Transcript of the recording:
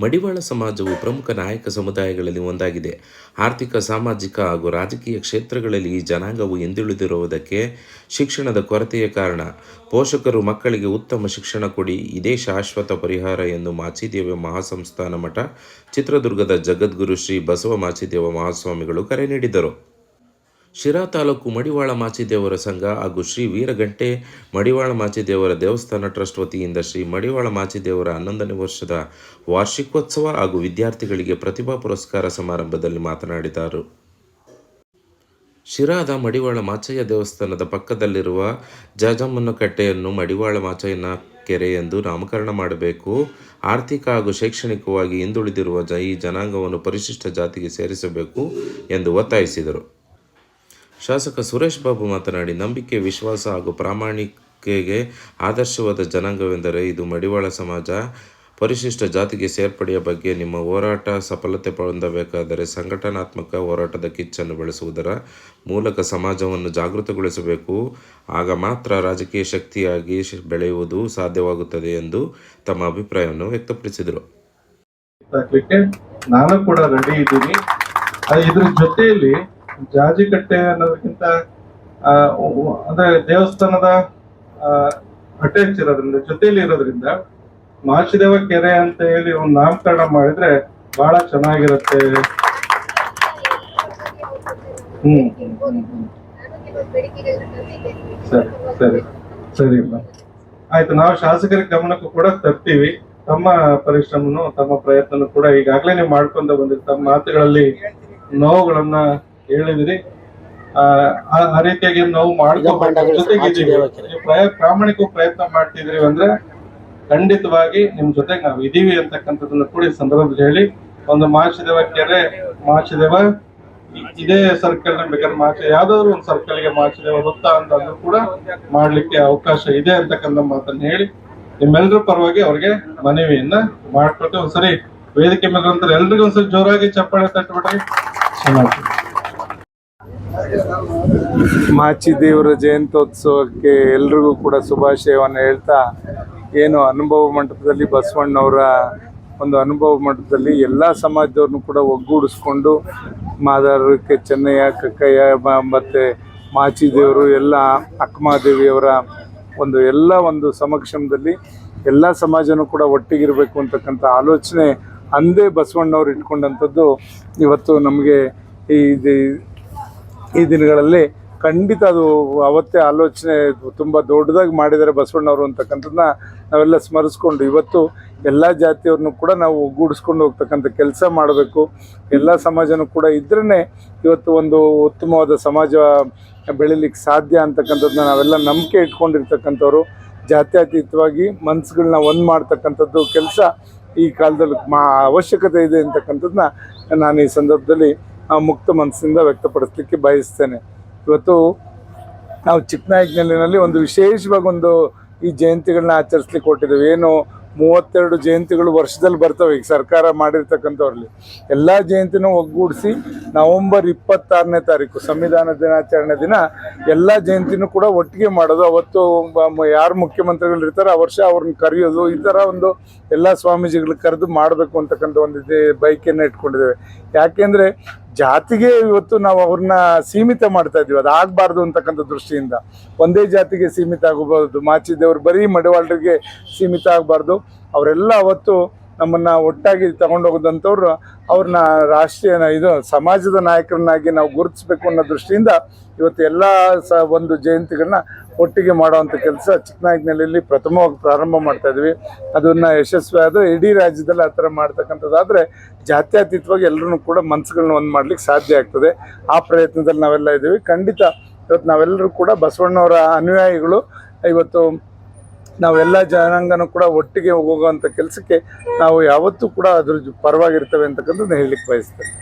ಮಡಿವಾಳ ಸಮಾಜವು ಪ್ರಮುಖ ನಾಯಕ ಸಮುದಾಯಗಳಲ್ಲಿ ಒಂದಾಗಿದೆ. ಆರ್ಥಿಕ, ಸಾಮಾಜಿಕ ಹಾಗೂ ರಾಜಕೀಯ ಕ್ಷೇತ್ರಗಳಲ್ಲಿ ಈ ಜನಾಂಗವು ಹಿಂದುಳಿದಿರುವುದಕ್ಕೆ ಶಿಕ್ಷಣದ ಕೊರತೆಯ ಕಾರಣ. ಪೋಷಕರು ಮಕ್ಕಳಿಗೆ ಉತ್ತಮ ಶಿಕ್ಷಣ ಕೊಡಿ, ಇದೇ ಶಾಶ್ವತ ಪರಿಹಾರ ಎಂದು ಮಾಚಿದೇವ ಮಹಾಸಂಸ್ಥಾನ ಮಠ ಚಿತ್ರದುರ್ಗದ ಜಗದ್ಗುರು ಶ್ರೀ ಬಸವ ಮಾಚಿದೇವ ಮಹಾಸ್ವಾಮಿಗಳು ಕರೆ ನೀಡಿದರು. ಶಿರಾ ತಾಲೂಕು ಮಡಿವಾಳ ಮಾಚಿದೇವರ ಸಂಘ ಹಾಗೂ ಶ್ರೀ ವೀರಗಂಟೆ ಮಡಿವಾಳ ಮಾಚಿದೇವರ ದೇವಸ್ಥಾನ ಟ್ರಸ್ಟ್ ವತಿಯಿಂದ ಶ್ರೀ ಮಡಿವಾಳ ಮಾಚಿದೇವರ ಹನ್ನೊಂದನೇ ವರ್ಷದ ವಾರ್ಷಿಕೋತ್ಸವ ಹಾಗೂ ವಿದ್ಯಾರ್ಥಿಗಳಿಗೆ ಪ್ರತಿಭಾ ಪುರಸ್ಕಾರ ಸಮಾರಂಭದಲ್ಲಿ ಮಾತನಾಡಿದರು. ಶಿರಾದ ಮಡಿವಾಳ ಮಾಚಯ್ಯ ದೇವಸ್ಥಾನದ ಪಕ್ಕದಲ್ಲಿರುವ ಜಾಜಮ್ಮನ ಕಟ್ಟೆಯನ್ನು ಮಡಿವಾಳ ಮಾಚಯ್ಯನ ಕೆರೆ ಎಂದು ನಾಮಕರಣ ಮಾಡಬೇಕು. ಆರ್ಥಿಕ ಹಾಗೂ ಶೈಕ್ಷಣಿಕವಾಗಿ ಹಿಂದುಳಿದಿರುವ ಈ ಜನಾಂಗವನ್ನು ಪರಿಶಿಷ್ಟ ಜಾತಿಗೆ ಸೇರಿಸಬೇಕು ಎಂದು ಒತ್ತಾಯಿಸಿದರು. ಶಾಸಕ ಸುರೇಶ್ ಬಾಬು ಮಾತನಾಡಿ, ನಂಬಿಕೆ, ವಿಶ್ವಾಸ ಹಾಗೂ ಪ್ರಾಮಾಣಿಕೆಗೆ ಆದರ್ಶವಾದ ಜನಾಂಗವೆಂದರೆ ಇದು ಮಡಿವಾಳ ಸಮಾಜ. ಪರಿಶಿಷ್ಟ ಜಾತಿಗೆ ಸೇರ್ಪಡೆಯ ಬಗ್ಗೆ ನಿಮ್ಮ ಹೋರಾಟ ಸಫಲತೆ ಹೊಂದಬೇಕಾದರೆ ಸಂಘಟನಾತ್ಮಕ ಹೋರಾಟದ ಕಿಚ್ಚನ್ನು ಬೆಳೆಸುವುದರ ಮೂಲಕ ಸಮಾಜವನ್ನು ಜಾಗೃತಗೊಳಿಸಬೇಕು. ಆಗ ಮಾತ್ರ ರಾಜಕೀಯ ಶಕ್ತಿಯಾಗಿ ಬೆಳೆಯುವುದು ಸಾಧ್ಯವಾಗುತ್ತದೆ ಎಂದು ತಮ್ಮ ಅಭಿಪ್ರಾಯವನ್ನು ವ್ಯಕ್ತಪಡಿಸಿದರು. ನಾನು ಕೂಡ ರೆಡಿ ಇದ್ದೀನಿ. ಜೊತೆಯಲ್ಲಿ ಜಾಜಿಕಟ್ಟೆ ಅನ್ನೋದಕ್ಕಿಂತ ಅಂದ್ರೆ ದೇವಸ್ಥಾನದ ಅಟ್ಯಾಚ್ ಇರೋದ್ರಿಂದ ಜೊತೆಯಲ್ಲಿ ಇರೋದ್ರಿಂದ ಮಾಚಿದೇವ ಕೆರೆ ಅಂತ ಹೇಳಿ ಒಂದು ನಾಮಕರಣ ಮಾಡಿದ್ರೆ ಬಹಳ ಚೆನ್ನಾಗಿರುತ್ತೆ ಹ್ಮ್. ಸರಿ ಸರಿ ಸರಿ. ಆಯ್ತು, ನಾವು ಶಾಸಕರ ಗಮನಕ್ಕೂ ಕೂಡ ತರ್ತೀವಿ ತಮ್ಮ ಪರಿಶ್ರಮನು, ತಮ್ಮ ಪ್ರಯತ್ನನು ಕೂಡ ಈಗಾಗಲೇ ನೀವು ಮಾಡ್ಕೊಂಡ ಬಂದಿರಿ ತಮ್ಮ ಮಾತುಗಳಲ್ಲಿ ನೋವುಗಳನ್ನ ಹೇಳಿದಿರಿ. ಆ ರೀತಿಯಾಗಿ ನಾವು ಮಾಡ್ಕೊಂಡು ಜೊತೆಗಿದ್ದೀವಿ ನೀವು ಪ್ರಯ- ಪ್ರಾಮಾಣಿಕ ಪ್ರಯತ್ನ ಮಾಡ್ತಿದ್ರಿ ಅಂದ್ರೆ ಖಂಡಿತವಾಗಿ ನಿಮ್ ಜೊತೆಗೆ ನಾವು ಇದೀವಿ ಅಂತಕ್ಕಂಥದ್ದನ್ನ ಕೂಡ ಈ ಸಂದರ್ಭದಲ್ಲಿ ಹೇಳಿ. ಒಂದು ಮಾಚದೇವ ಕೆರೆ ಮಾಚಿದೇವ ಇದೇ ಸರ್ಕಲ್ ಬೇಕಾದ್ರೆ ಮಾಚ ಯಾವ್ದಾದ್ರು ಒಂದು ಸರ್ಕಲ್ಗೆ ಮಾಚಿದೇವ ಅಂತ ಅಂದ್ರೂ ಕೂಡ ಮಾಡ್ಲಿಕ್ಕೆ ಅವಕಾಶ ಇದೆ ಅಂತಕ್ಕಂಥ ಮಾತನ್ನ ಹೇಳಿ ನಿಮ್ಮೆಲ್ಲರ ಪರವಾಗಿ ಅವ್ರಿಗೆ ಮನವಿಯನ್ನ ಮಾಡ್ಕೊಟ್ಟು ಒಂದ್ಸರಿ ವೇದಿಕೆ ಮೇಲೆ ಅಂತಾರೆ ಎಲ್ರಿಗೂ ಒಂದ್ಸರಿ ಜೋರಾಗಿ ಚಪ್ಪಾಳೆ ತಟ್ಬಿಟ್ರಿ ಚೆನ್ನಾಗಿ ಮಾಚಿ ದೇವರ ಜಯಂತ್ಯೋತ್ಸವಕ್ಕೆ ಎಲ್ರಿಗೂ ಕೂಡ ಶುಭಾಶಯವನ್ನು ಹೇಳ್ತಾ, ಏನು ಅನುಭವ ಮಂಟಪದಲ್ಲಿ ಬಸವಣ್ಣವರ ಒಂದು ಅನುಭವ ಮಂಟಪದಲ್ಲಿ ಎಲ್ಲ ಸಮಾಜದವ್ರನ್ನು ಕೂಡ ಒಗ್ಗೂಡಿಸ್ಕೊಂಡು, ಮಾದಾರಕ್ಕೆ ಚೆನ್ನಯ್ಯ, ಕಕ್ಕಯ್ಯ ಮತ್ತು ಮಾಚಿ ದೇವರು, ಎಲ್ಲ ಅಕ್ಕಮಹಾದೇವಿಯವರ ಒಂದು ಎಲ್ಲ ಒಂದು ಸಮಕ್ಷಮದಲ್ಲಿ ಎಲ್ಲ ಸಮಾಜನೂ ಕೂಡ ಒಟ್ಟಿಗಿರಬೇಕು ಅಂತಕ್ಕಂಥ ಆಲೋಚನೆ ಅಂದೇ ಬಸವಣ್ಣವ್ರು ಇಟ್ಕೊಂಡಂಥದ್ದು. ಇವತ್ತು ನಮಗೆ ಈ ಈ ದಿನಗಳಲ್ಲಿ ಖಂಡಿತ ಅದು ಅವತ್ತೇ ಆಲೋಚನೆ ತುಂಬ ದೊಡ್ಡದಾಗಿ ಮಾಡಿದ್ದಾರೆ ಬಸವಣ್ಣವರು ಅಂತಕ್ಕಂಥದ್ದನ್ನ ನಾವೆಲ್ಲ ಸ್ಮರಿಸ್ಕೊಂಡು ಇವತ್ತು ಎಲ್ಲ ಜಾತಿಯವ್ರನ್ನೂ ಕೂಡ ನಾವು ಒಗ್ಗೂಡಿಸ್ಕೊಂಡು ಹೋಗ್ತಕ್ಕಂಥ ಕೆಲಸ ಮಾಡಬೇಕು. ಎಲ್ಲ ಸಮಾಜನೂ ಕೂಡ ಇದ್ರೇ ಇವತ್ತು ಒಂದು ಉತ್ತಮವಾದ ಸಮಾಜ ಬೆಳಿಲಿಕ್ಕೆ ಸಾಧ್ಯ ಅಂತಕ್ಕಂಥದ್ದನ್ನ ನಾವೆಲ್ಲ ನಂಬಿಕೆ ಇಟ್ಕೊಂಡಿರ್ತಕ್ಕಂಥವ್ರು. ಜಾತ್ಯತೀತವಾಗಿ ಮನಸ್ಸುಗಳನ್ನ ಒಂದು ಮಾಡ್ತಕ್ಕಂಥದ್ದು ಕೆಲಸ ಈ ಕಾಲದಲ್ಲಿ ಮಾ ಅವಶ್ಯಕತೆ ಇದೆ ಅಂತಕ್ಕಂಥದ್ದನ್ನ ನಾನು ಈ ಸಂದರ್ಭದಲ್ಲಿ ಮುಕ್ತ ಮನಸ್ಸಿಂದ ವ್ಯಕ್ತಪಡಿಸ್ಲಿಕ್ಕೆ ಬಯಸ್ತೇನೆ. ಇವತ್ತು ನಾವು ಚಿಕ್ಕನಾಯಕನಹಳ್ಳಿನಲ್ಲಿ ಒಂದು ವಿಶೇಷವಾಗಿ ಒಂದು ಈ ಜಯಂತಿಗಳನ್ನ ಆಚರಿಸ್ಲಿಕ್ಕೆ ಕೊಟ್ಟಿದ್ದೇವೆ. ಏನು ಮೂವತ್ತೆರಡು ಜಯಂತಿಗಳು ವರ್ಷದಲ್ಲಿ ಬರ್ತವೆ. ಈಗ ಸರ್ಕಾರ ಮಾಡಿರ್ತಕ್ಕಂಥವ್ರಲ್ಲಿ ಎಲ್ಲ ಜಯಂತಿನೂ ಒಗ್ಗೂಡಿಸಿ ನವಂಬರ್ ಇಪ್ಪತ್ತಾರನೇ ತಾರೀಕು ಸಂವಿಧಾನ ದಿನಾಚರಣೆ ದಿನ ಎಲ್ಲ ಜಯಂತಿನೂ ಕೂಡ ಒಟ್ಟಿಗೆ ಮಾಡೋದು. ಅವತ್ತು ಯಾರು ಮುಖ್ಯಮಂತ್ರಿಗಳು ಇರ್ತಾರೋ ಆ ವರ್ಷ ಅವ್ರನ್ನ ಕರೆಯೋದು. ಈ ಥರ ಒಂದು ಎಲ್ಲ ಸ್ವಾಮೀಜಿಗಳು ಕರೆದು ಮಾಡಬೇಕು ಅಂತಕ್ಕಂಥ ಒಂದು ಬೈಕನ್ನು ಇಟ್ಕೊಂಡಿದ್ದೇವೆ. ಯಾಕೆಂದರೆ ಜಾತಿಗೆ ಇವತ್ತು ನಾವು ಅವ್ರನ್ನ ಸೀಮಿತ ಮಾಡ್ತಾ ಇದೀವಿ ಅದು ಆಗಬಾರ್ದು ಅಂತಕ್ಕಂಥ ದೃಷ್ಟಿಯಿಂದ. ಒಂದೇ ಜಾತಿಗೆ ಸೀಮಿತ ಆಗಬಾರ್ದು. ಮಾಚಿದ್ದೇವ್ರು ಬರೀ ಮಡಿವಾಳರಿಗೆ ಸೀಮಿತ ಆಗಬಾರ್ದು. ಅವರೆಲ್ಲ ಅವತ್ತು ನಮ್ಮನ್ನ ಒಟ್ಟಾಗಿ ತಗೊಂಡೋಗದಂಥವ್ರು ಅವ್ರನ್ನ ರಾಷ್ಟ್ರೀಯ ಇದು ಸಮಾಜದ ನಾಯಕರನ್ನಾಗಿ ನಾವು ಗುರುತಿಸ್ಬೇಕು ಅನ್ನೋ ದೃಷ್ಟಿಯಿಂದ ಇವತ್ತು ಎಲ್ಲ ಸ ಒಂದು ಜಯಂತಿಗಳನ್ನ ಒಟ್ಟಿಗೆ ಮಾಡುವಂಥ ಕೆಲಸ ಚಿಕ್ಕನಾಯಕನಹಳ್ಳಿಯಲ್ಲಿ ಪ್ರಥಮವಾಗಿ ಪ್ರಾರಂಭ ಮಾಡ್ತಾ ಇದ್ವಿ. ಅದನ್ನ ಯಶಸ್ವಿ ಆದ್ರೆ ಇಡೀ ರಾಜ್ಯದಲ್ಲಿ ಆ ಥರ ಮಾಡ್ತಕ್ಕಂಥದ್ದಾದ್ರೆ ಜಾತ್ಯತೀತವಾಗಿ ಎಲ್ಲರೂ ಕೂಡ ಮನಸ್ಸುಗಳನ್ನ ಒಂದು ಮಾಡ್ಲಿಕ್ಕೆ ಸಾಧ್ಯ ಆಗ್ತದೆ. ಆ ಪ್ರಯತ್ನದಲ್ಲಿ ನಾವೆಲ್ಲ ಇದ್ದೀವಿ. ಖಂಡಿತ ಇವತ್ತು ನಾವೆಲ್ಲರೂ ಕೂಡ ಬಸವಣ್ಣವರ ಅನುಯಾಯಿಗಳು ಇವತ್ತು ನಾವೆಲ್ಲ ಜನಾಂಗನ ಕೂಡ ಒಟ್ಟಿಗೆ ಹೋಗುವಂಥ ಕೆಲಸಕ್ಕೆ ನಾವು ಯಾವತ್ತೂ ಕೂಡ ಅದ್ರ ಪರವಾಗಿರ್ತವೆ ಅಂತಕ್ಕಂಥದ್ದು ಹೇಳಲಿಕ್ಕೆ ಬಯಸ್ತೇನೆ.